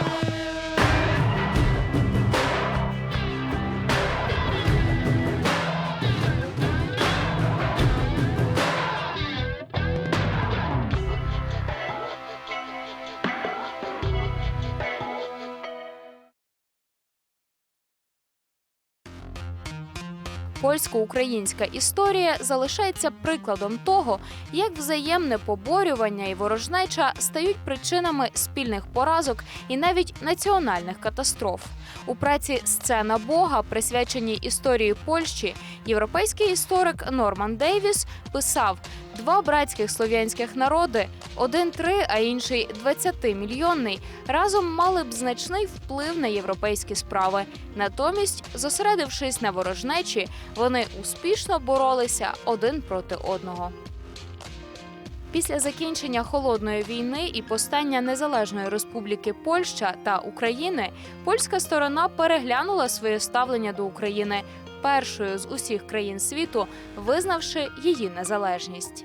Bye. Польсько-українська історія залишається прикладом того, як взаємне поборювання і ворожнеча стають причинами спільних поразок і навіть національних катастроф. У праці Сцена Бога, присвяченій історії Польщі, європейський історик Норман Дейвіс писав: два братських слов'янських народи, один три, а інший 20-мільйонний, разом мали б значний вплив на європейські справи. Натомість, зосередившись на ворожнечі, вони успішно боролися один проти одного. Після закінчення холодної війни і постання незалежної республіки Польща та України польська сторона переглянула своє ставлення до України першою з усіх країн світу, визнавши її незалежність.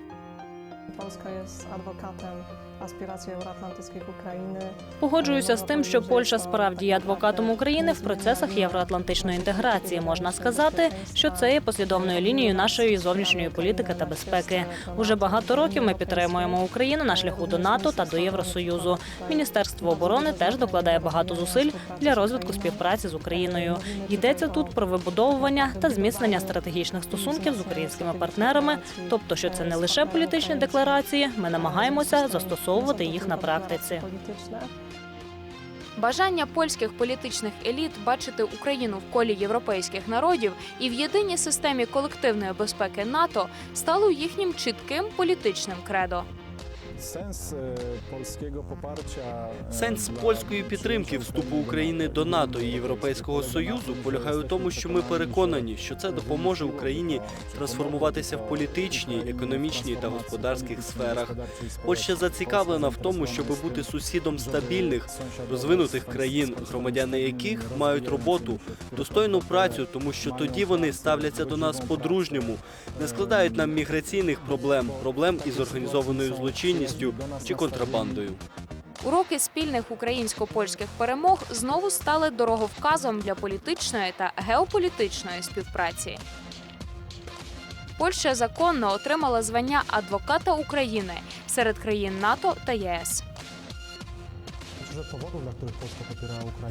Polska jest adwokatem aspiracji euroatlantyckich Ukrainy. Погоджуюся з тим, що Польща справді є адвокатом України в процесах євроатлантичної інтеграції. Можна сказати, що це є послідовною лінією нашої зовнішньої політики та безпеки. Уже багато років ми підтримуємо Україну на шляху до НАТО та до Євросоюзу. Міністерство оборони теж докладає багато зусиль для розвитку співпраці з Україною. Йдеться тут про вибудовування та зміцнення стратегічних стосунків з українськими партнерами. Тобто, що це не лише політичні декларації, ми намагаємося застосовувати їх на практиці. Бажання польських політичних еліт бачити Україну в колі європейських народів і в єдиній системі колективної безпеки НАТО стало їхнім чітким політичним кредо. Сенс dla польської підтримки вступу України до НАТО і Європейського Союзу полягає у тому, що ми переконані, що це допоможе Україні трансформуватися в політичній, економічній та господарських сферах. Польща зацікавлена в тому, щоб бути сусідом стабільних, розвинутих країн, громадяни яких мають роботу, достойну працю, тому що тоді вони ставляться до нас по-дружньому, не складають нам міграційних проблем, проблем із організованою злочинністю чи контрабандою. Уроки спільних українсько-польських перемог знову стали дороговказом для політичної та геополітичної співпраці. Польща законно отримала звання адвоката України серед країн НАТО та ЄС.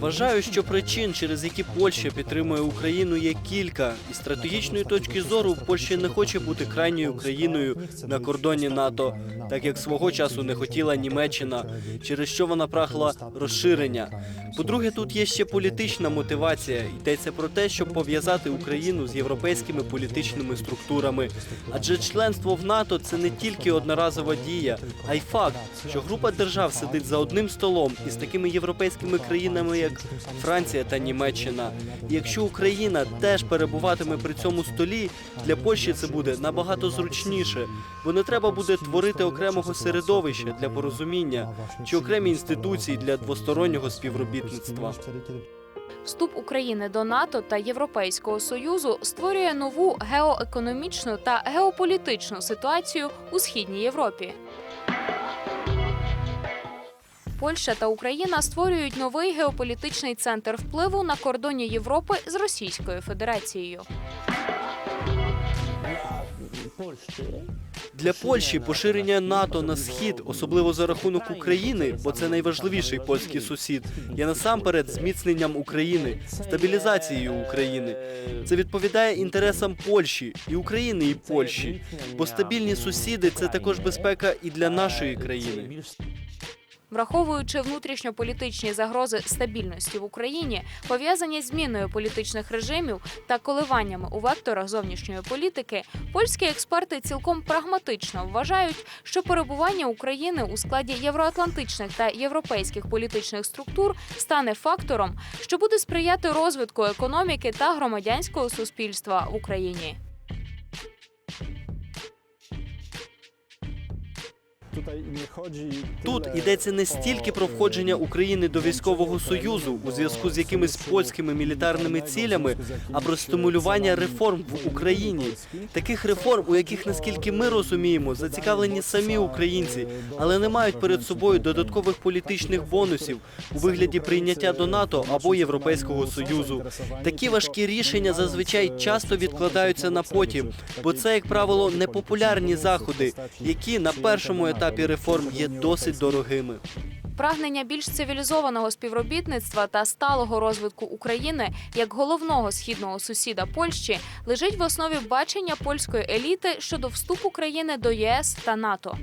Вважаю, що причин, через які Польща підтримує Україну, є кілька. Із стратегічної точки зору Польща не хоче бути крайньою країною на кордоні НАТО, так як свого часу не хотіла Німеччина, через що вона прагла розширення. По-друге, тут є ще політична мотивація. Йдеться про те, щоб пов'язати Україну з європейськими політичними структурами. Адже членство в НАТО це не тільки одноразова дія, а й факт, що група держав сидить за одним столом із такими європейськими країнами, як Франція та Німеччина. І якщо Україна теж перебуватиме при цьому столі, для Польщі це буде набагато зручніше, бо не треба буде творити окремого середовища для порозуміння чи окремі інституції для двостороннього співробітництва. Вступ України до НАТО та Європейського союзу створює нову геоекономічну та геополітичну ситуацію у східній Європі. Польща та Україна створюють новий геополітичний центр впливу на кордоні Європи з Російською Федерацією. Для Польщі поширення НАТО на схід, особливо за рахунок України, бо це найважливіший польський сусід, є насамперед зміцненням України, стабілізацією України. Це відповідає інтересам Польщі і України, і Польщі, бо стабільні сусіди це також безпека і для нашої країни. Враховуючи внутрішньополітичні загрози стабільності в Україні, пов'язані з зміною політичних режимів та коливаннями у векторах зовнішньої політики, польські експерти цілком прагматично вважають, що перебування України у складі євроатлантичних та європейських політичних структур стане фактором, що буде сприяти розвитку економіки та громадянського суспільства в Україні. Тут йдеться не стільки про входження України до військового союзу у зв'язку з якимись польськими мілітарними цілями, а про стимулювання реформ в Україні. Таких реформ, у яких, наскільки ми розуміємо, зацікавлені самі українці, але не мають перед собою додаткових політичних бонусів у вигляді прийняття до НАТО або Європейського союзу. Такі важкі рішення зазвичай часто відкладаються на потім, бо це, як правило, непопулярні заходи, які на першому етапі реформ є досить дорогими. Прагнення більш цивілізованого співробітництва та сталого розвитку України як головного східного сусіда Польщі лежить в основі бачення польської еліти щодо вступу країни до ЄС та НАТО.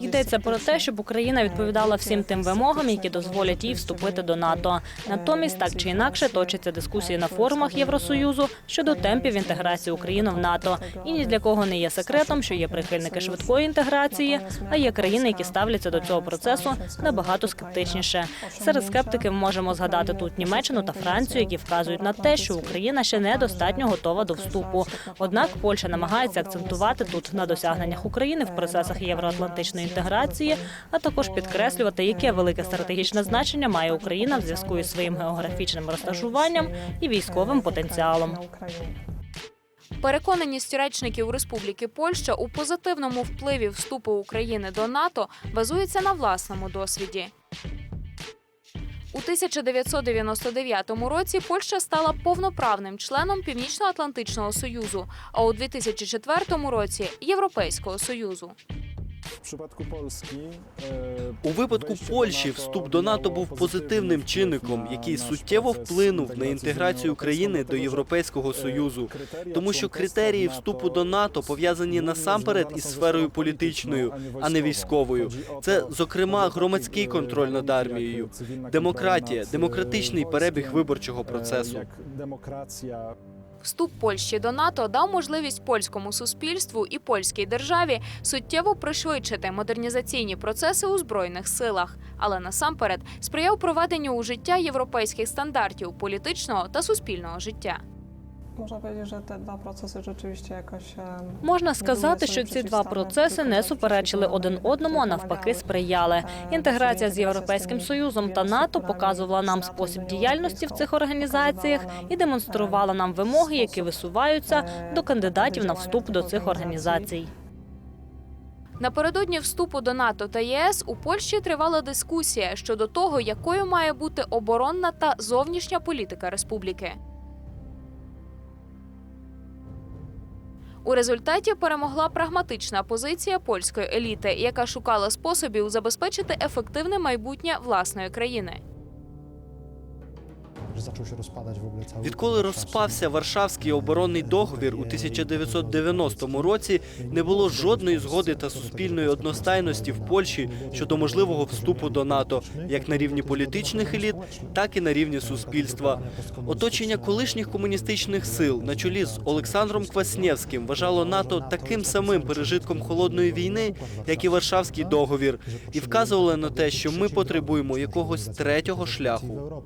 Йдеться про те, щоб Україна відповідала всім тим вимогам, які дозволять їй вступити до НАТО. Натомість, так чи інакше, точаться дискусії на форумах Євросоюзу щодо темпів інтеграції України в НАТО. І ні для кого не є секретом, що є прихильники швидкої інтеграції, а є країни, які ставляться до цього процесу набагато скептичніше. Серед скептиків можемо згадати тут Німеччину та Францію, які вказують на те, що Україна ще недостатньо готова до вступу. Однак Польща намагається акцентувати тут на досягненнях України в процесах євроатлантичної інтеграції, а також підкреслювати, яке велике стратегічне значення має Україна в зв'язку із своїм географічним розташуванням і військовим потенціалом. Переконаність речників Республіки Польща у позитивному впливі вступу України до НАТО базується на власному досвіді. У 1999 році Польща стала повноправним членом Північно-Атлантичного Союзу, а у 2004 році Європейського Союзу. E, У випадку Польщі вступ до НАТО був позитивним чинником, який суттєво вплинув на інтеграцію z Unią країни до Європейського e, Союзу. Тому що критерії вступу до НАТО пов'язані насамперед із сферою політичною, а не військовою. Це, зокрема, громадський e, контроль над армією, демократія, демократичний перебіг виборчого процесу. Вступ Польщі до НАТО дав можливість польському суспільству і польській державі суттєво пришвидшити модернізаційні процеси у збройних силах, але насамперед сприяв проведенню у життя європейських стандартів політичного та суспільного життя. Można powiedzieć, że te dwa procesy rzeczywiście e, Можна сказати, що ці два процеси не суперечили один одному, а навпаки сприяли. Інтеграція з європейським союзом та НАТО показувала нам спосіб діяльності в цих організаціях і демонструвала нам вимоги, які висуваються до кандидатів на вступ до цих організацій. Напередодні вступу до НАТО та ЄС у Польщі тривала дискусія щодо того, якою має бути оборонна та зовнішня політика республіки. У результаті перемогла прагматична позиція польської еліти, яка шукала способів забезпечити ефективне майбутнє власної країни. Zaczął się rozpadać w ogóle cały Відколи розпався Варшавський оборонний договір у 1990 році, не було жодної згоди та суспільної одностайності в Польщі щодо можливого вступу до НАТО, як на рівні політичних еліт, так і на рівні суспільства. Оточення колишніх комуністичних сил на чолі з Олександром Кваснєвським вважало НАТО таким самим пережитком холодної війни, як і Варшавський договір, і вказували на те, що ми потребуємо якогось третього шляху.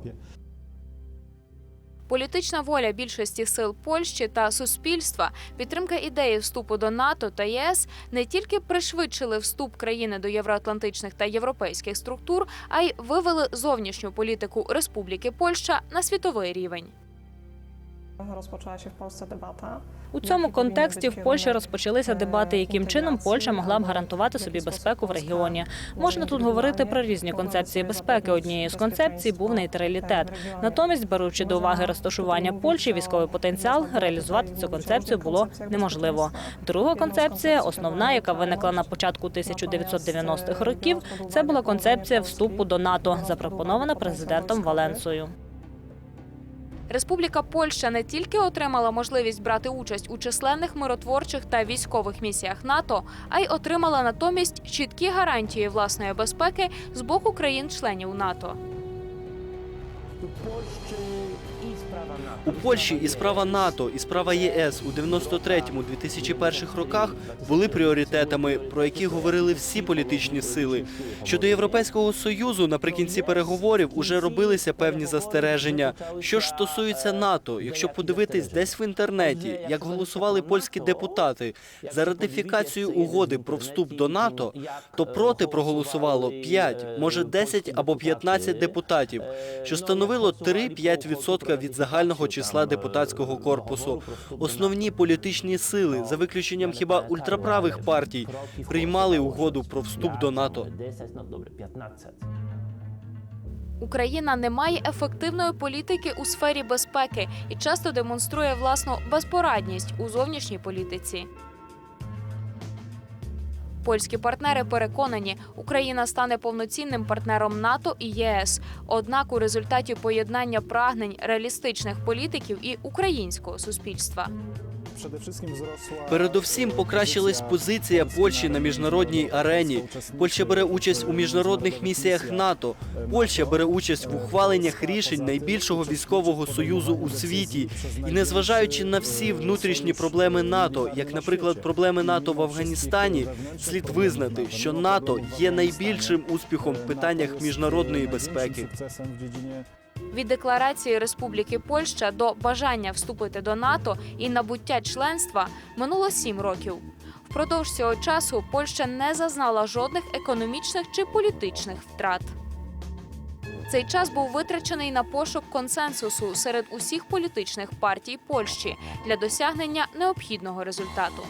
Політична воля більшості сил Польщі та суспільства, підтримка ідеї вступу до НАТО та ЄС не тільки пришвидшили вступ країни до євроатлантичних та європейських структур, а й вивели зовнішню політику Республіки Польща на світовий рівень. Rozpoczęła się w Polsce debata. У цьому контексті в Польщі розпочалися дебати, яким чином Польща могла б гарантувати собі безпеку в регіоні. Можна тут говорити про різні концепції безпеки. Однією з концепцій був нейтралітет. Натомість, беручи до уваги розташування Польщі, військовий потенціал, реалізувати цю концепцію було неможливо. Друга концепція, основна, яка виникла на початку 1990-х років, це була концепція вступу до НАТО, запропонована президентом Валенсою. Республіка Польща не тільки отримала можливість брати участь у численних миротворчих та військових місіях НАТО, а й отримала натомість чіткі гарантії власної безпеки з боку країн-членів НАТО. У Польщі і справа НАТО, і справа ЄС у 93-2001 роках були пріоритетами, про які говорили всі політичні сили. Щодо Європейського союзу, наприкінці переговорів уже робилися певні застереження. Що ж стосується НАТО, якщо подивитись десь в інтернеті, як голосували польські депутати за ратифікацію угоди про вступ до НАТО, то проти проголосувало 5, може 10 або 15 депутатів, що становило 3-5% від загального числа депутатського корпусу. Основні політичні сили, за виключенням хіба ультраправих партій, приймали угоду про вступ до НАТО. Україна не має ефективної політики у сфері безпеки і часто демонструє власну безпорадність у зовнішній політиці. Польські партнери переконані, Україна стане повноцінним партнером НАТО і ЄС. Однак у результаті поєднання прагнень реалістичних політиків і українського суспільства. Передовсім покращилась позиція Польщі на міжнародній арені. Польща бере участь у міжнародних місіях НАТО. Польща бере участь в ухваленнях рішень найбільшого військового союзу у світі. І незважаючи на всі внутрішні проблеми НАТО, як, наприклад, проблеми НАТО в Афганістані, слід визнати, що НАТО є найбільшим успіхом в питаннях міжнародної безпеки. Від декларації Республіки Польща до бажання вступити до НАТО і набуття членства минуло сім років. Впродовж цього часу Польща не зазнала жодних економічних чи політичних втрат. Цей час був витрачений на пошук консенсусу серед усіх політичних партій Польщі для досягнення необхідного результату.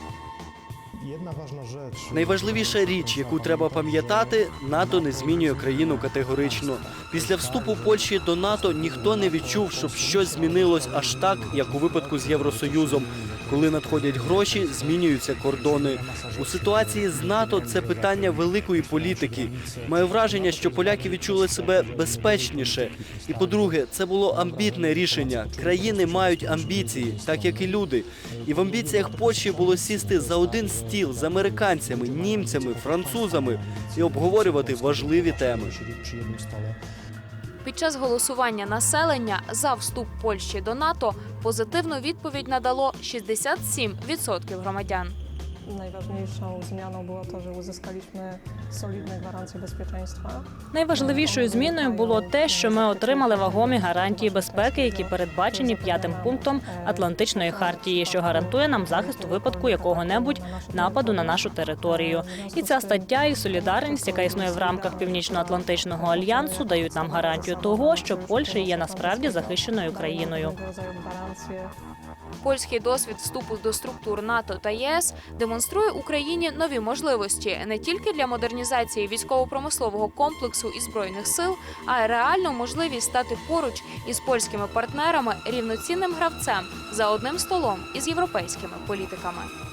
Найважливіша річ, яку треба пам'ятати, НАТО не змінює країну категорично. Після вступу Польщі до НАТО ніхто не відчув, щоб щось змінилось аж так, як у випадку з Євросоюзом. Коли надходять гроші, змінюються кордони. У ситуації з НАТО це питання великої політики. Маю враження, що поляки відчули себе безпечніше. І по-друге, це було амбітне рішення. Країни мають амбіції, так як і люди. І в амбіціях Польщі було сісти за один стіл з американцями, німцями, французами і обговорювати важливі теми. Під час голосування населення за вступ Польщі до НАТО позитивну відповідь надало 67% громадян. Najważniejszą zmianą było to, że uzyskaliśmy solidne gwarancje bezpieczeństwa. Найважливішою зміною було те, що ми отримали вагомі гарантії безпеки, які передбачені п'ятим пунктом Атлантичної хартії, що гарантує нам захист у випадку якого-небудь нападу на нашу територію. І ця стаття і солідарність, яка існує в рамках Північно-Атлантичного альянсу, дають нам гарантію того, що Польща є насправді захищеною країною. Польський досвід вступу до структур НАТО та ЄС демонструє Україні нові можливості не тільки для модернізації військово-промислового комплексу і збройних сил, а й реальну можливість стати поруч із польськими партнерами рівноцінним гравцем за одним столом із європейськими політиками.